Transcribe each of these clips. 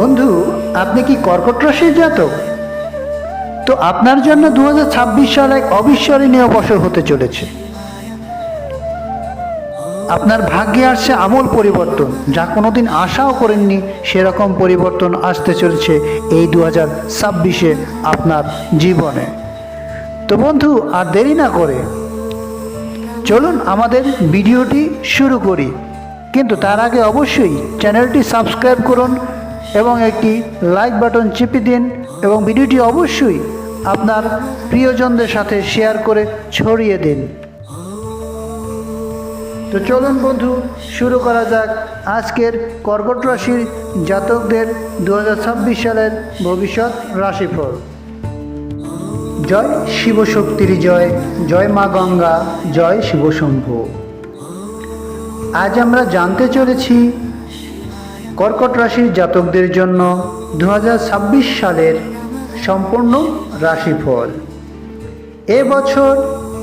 বন্ধু, আপনি কি কর্কট রাশির জাতক? তো আপনার জন্য দু সাল এক অবিস্মরণীয় বছর হতে চলেছে। আপনার ভাগ্যে আসছে আমূল পরিবর্তন, যা কোনোদিন আশাও করেননি সেরকম পরিবর্তন আসতে চলেছে এই দু হাজার ছাব্বিশে আপনার জীবনে। তো বন্ধু, আর দেরি না করে চলুন আমাদের ভিডিওটি শুরু করি। কিন্তু তার আগে অবশ্যই চ্যানেলটি সাবস্ক্রাইব করুন এবং একটি লাইক বাটন চেপে দিন এবং ভিডিওটি অবশ্যই আপনার প্রিয়জনদের সাথে শেয়ার করে ছড়িয়ে দিন। তো চলুন বন্ধু, শুরু করা যাক আজকের কর্কট রাশির জাতকদের দু হাজার ছাব্বিশ সালের ভবিষ্যৎ রাশিফল। জয় শিবশক্তির জয় জয় মা গঙ্গা, জয় শিবশম্ভু। আজ আমরা জানতে চলেছি কর্কট রাশির জাতকদের জন্য দু হাজার ছাব্বিশ সালের সম্পূর্ণ রাশিফল। এ বছর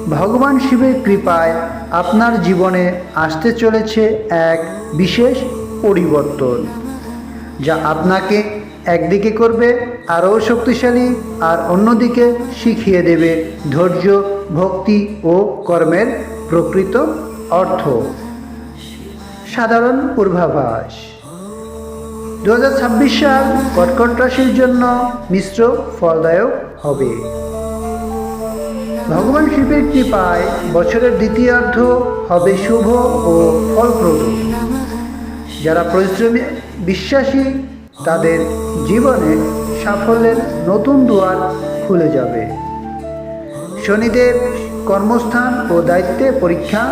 ভগবান শিবের কৃপায় আপনার জীবনে আসতে চলেছে এক বিশেষ পরিবর্তন, যা আপনাকে একদিকে করবে, আরও শক্তিশালী আর অন্যদিকে শিখিয়ে দেবে ধৈর্য, ভক্তি ও কর্মের প্রকৃত অর্থ। সাধারণ পূর্বাভাস। দু হাজার ছাব্বিশ সাল কর্কট রাশির জন্য মিশ্র ফলদায়ক হবে। ভগবান শিবের কৃপায় বছরের দ্বিতীয়ার্ধ হবে শুভ ও ফলপ্রদ। যারা পরিশ্রমী, বিশ্বাসী, তাদের জীবনে সাফল্যের নতুন দুয়ার খুলে যাবে। শনিদেব কর্মস্থান ও দায়িত্বে পরীক্ষা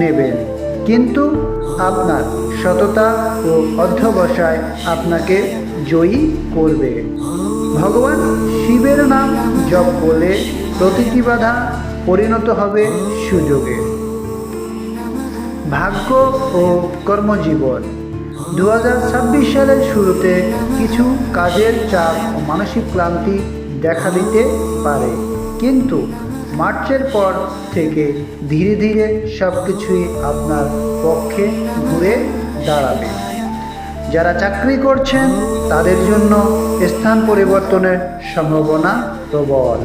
নেবেন। কিন্তু আপনার সততা ও অধ্যবসায় আপনাকে জয়ী করবে। ভগবান শিবের নাম জপ করলে প্রতিটি বাধা পরিণত হবে সুযোগে। ভাগ্য ও কর্মজীবন। দু হাজার ছাব্বিশ সালের শুরুতে কিছু কাজের চাপ ও মানসিক ক্লান্তি দেখা দিতে পারে। কিন্তু মার্চের পর থেকে ধীরে ধীরে সব কিছুই আপনার পক্ষে ঘুরে দাঁড়াবে। যারা চাকরি করছেন, তাদের জন্য স্থান পরিবর্তনের সম্ভাবনা প্রবল।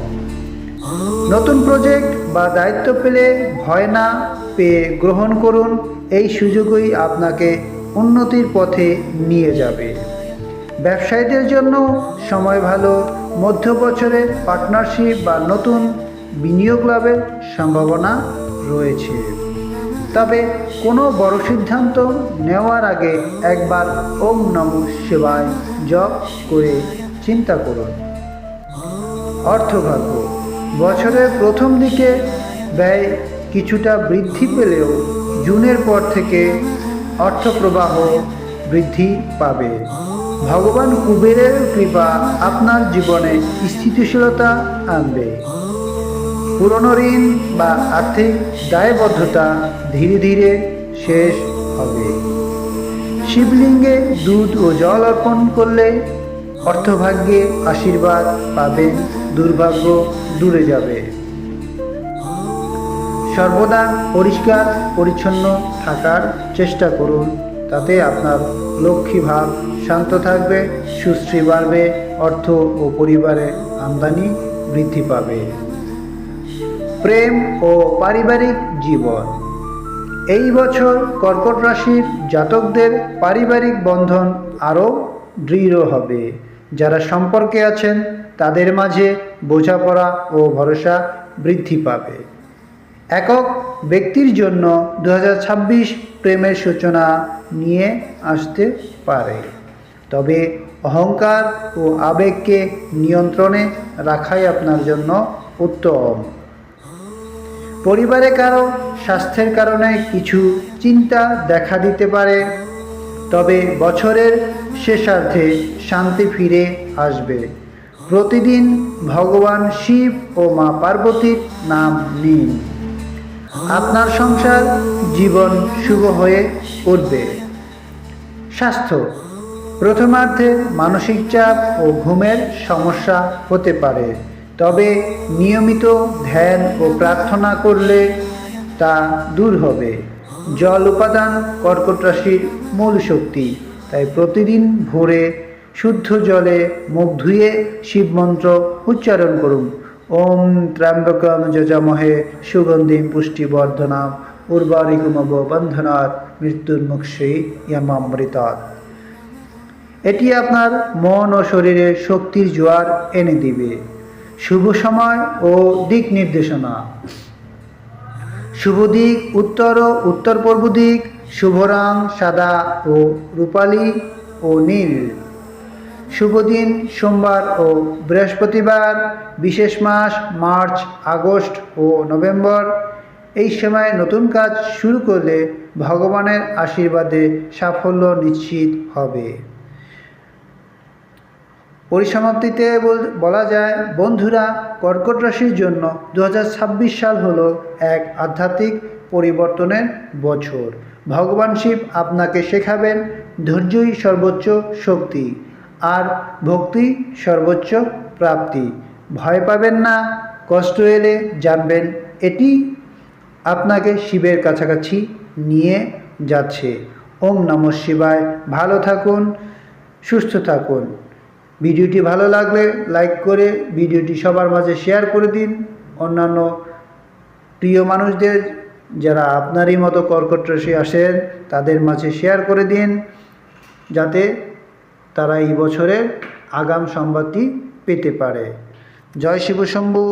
নতুন প্রজেক্ট বা দায়িত্ব পেলে ভয় না পেয়ে গ্রহণ করুন, এই সুযোগই আপনাকে উন্নতির পথে নিয়ে যাবে। ব্যবসায়ীদের জন্য সময় ভালো মধ্য বছরে পার্টনারশিপ বা নতুন বিনিয়োগ লাভের সম্ভাবনা রয়েছে। তবে কোনো বড় সিদ্ধান্ত নেওয়ার আগে একবার ওম নম শিবায় জপ করে চিন্তা করুন। অর্থভাগ্য, বছরের প্রথম দিকে ব্যয় কিছুটা বৃদ্ধি পেলেও জুনের পর থেকে অর্থপ্রবাহ বৃদ্ধি পাবে। ভগবান কুবেরের কৃপা আপনার জীবনে স্থিতিশীলতা আনবে। পুরনো ঋণ বা আর্থিক দায়বদ্ধতা ধীরে ধীরে শেষ হবে। শিবলিঙ্গে দুধ ও জল অর্পণ করলে অর্থভাগ্যে আশীর্বাদ পাবেন দুর্ভাগ্য দূরে যাবে। সর্বদা পরিষ্কার, পরিচ্ছন্ন থাকার চেষ্টা করুন, তাতে আপনার লক্ষ্মী ভাব শান্ত থাকবে, সুশ্রী বাড়বে, অর্থ ও পরিবারে আমদানি বৃদ্ধি পাবে। প্রেম ও পারিবারিক জীবন। এই বছর কর্কট রাশির জাতকদের পারিবারিক বন্ধন আরও দৃঢ় হবে। যারা সম্পর্কে আছেন, তাদের মাঝে বোঝাপড়া ও ভরসা বৃদ্ধি পাবে। একক ব্যক্তির জন্য দু হাজার ছাব্বিশ প্রেমের সূচনা নিয়ে আসতে পারে। তবে অহংকার ও আবেগকে নিয়ন্ত্রণে রাখাই আপনার জন্য উত্তম। পরিবারে কারও স্বাস্থ্যের কারণে কিছু চিন্তা দেখা দিতে পারে, তবে বছরের শেষার্ধে শান্তি ফিরে আসবে। প্রতিদিন ভগবান শিব ও মা পার্বতীর নাম নিন। আপনার সংসার, জীবন শুভ হয়ে উঠবে। স্বাস্থ্য। প্রথমার্ধে মানসিক চাপ ও ঘুমের সমস্যা হতে পারে। তবে নিয়মিত ধ্যান ও প্রার্থনা করলে তা দূর হবে। জল উপাদান কর্কট রাশির মূল শক্তি। তাই প্রতিদিন ভোরে শুদ্ধ জলে মুখ ধুয়ে শিব মন্ত্র উচ্চারণ করুন। ওম ত্র্যম্বকম যজামহে সুগন্ধিম পুষ্টিবর্ধনাম উর্বারিকুমব বন্ধনাথ মৃত্যুর্মুক্ষী ইয়ামামৃতাৎ এটি আপনার মন ও শরীরে শক্তির জোয়ার এনে দিবে। শুভ সময় ও দিক নির্দেশনা। শুভ দিক উত্তর ও উত্তর পূর্ব দিক, শুভ রং সাদা ও রূপালী ও নীল। শুভ দিন সোমবার ও বৃহস্পতিবার, বিশেষ মাস মার্চ, আগস্ট ও নভেম্বর। এই সময় নতুন কাজ শুরু করলে ভগবানের আশীর্বাদে সাফল্য নিশ্চিত হবে। পরিসমাপ্তিতে বল- যায়, বন্ধুরা, কর্কট রাশির জন্য দু হাজার ছাব্বিশ সাল হলো এক আধ্যাত্মিক পরিবর্তনের বছর। ভগবান শিব আপনাকে শেখাবেন ধৈর্যই সর্বোচ্চ শক্তি আর ভক্তি সর্বোচ্চ প্রাপ্তি। ভয় পাবেন না, কষ্ট এলে জানবেন এটি আপনাকে শিবের কাছাকাছি নিয়ে যাচ্ছে। ওম নমঃ শিবায়। ভালো থাকুন, সুস্থ থাকুন। ভিডিওটি ভালো লাগলে লাইক করে ভিডিওটি সবার মাঝে শেয়ার করে দিন। অন্যান্য প্রিয় মানুষদের, যারা আপনারই মতো কর্কট রাশি আসেন, তাদের মাঝে শেয়ার করে দিন, যাতে তারা এই বছরের আগাম সংবাদটি পেতে পারে। জয় শিব শম্ভু